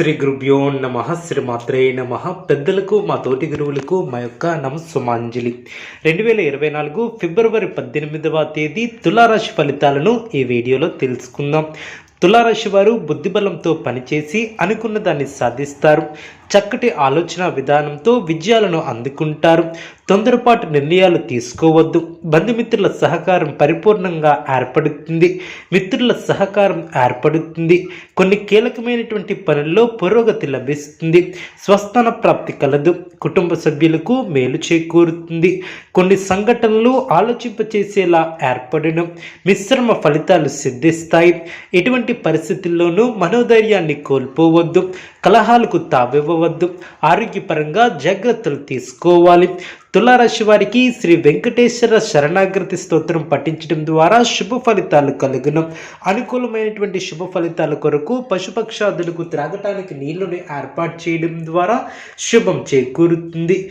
శ్రీ గురుభ్యో నమ శ్రీమాత్రే నమ. పెద్దలకు మా తోటి గురువులకు మా యొక్క నమస్సుమాంజలి. రెండు వేల ఇరవై నాలుగు ఫిబ్రవరి పద్దెనిమిదవ తేదీ తులారాశి ఫలితాలను ఈ వీడియోలో తెలుసుకుందాం. తులారాశి వారు బుద్ధిబలంతో పనిచేసి అనుకున్న దాన్ని సాధిస్తారు. చక్కటి ఆలోచన విధానంతో విజయాలను అందుకుంటారు. తొందరపాటు నిర్ణయాలు తీసుకోవద్దు. బంధుమిత్రుల సహకారం పరిపూర్ణంగా ఏర్పడుతుంది. మిత్రుల సహకారం ఏర్పడుతుంది. కొన్ని కీలకమైనటువంటి పనుల్లో పురోగతి లభిస్తుంది. స్వస్థాన ప్రాప్తి కలదు. కుటుంబ సభ్యులకు మేలు చేకూరుతుంది. కొన్ని సంఘటనలు ఆలోచింపచేసేలా ఏర్పడడం మిశ్రమ ఫలితాలు సిద్ధిస్తాయి. ఎటువంటి పరిస్థితుల్లోనూ మనోధైర్యాన్ని కోల్పోవద్దు కలహాలకు తావివ్వవద్దు. ఆరోగ్యపరంగా జాగ్రత్తలు తీసుకోవాలి. తులారాశి వారికి శ్రీ వెంకటేశ్వర శరణాగతి స్తోత్రం పఠించడం ద్వారా శుభ ఫలితాలు కలుగును. అనుకూలమైనటువంటి శుభ ఫలితాల కొరకు పశుపక్షాదులకు త్రాగటానికి నీళ్ళను ఏర్పాటు చేయడం ద్వారా శుభం చేకూరుతుంది.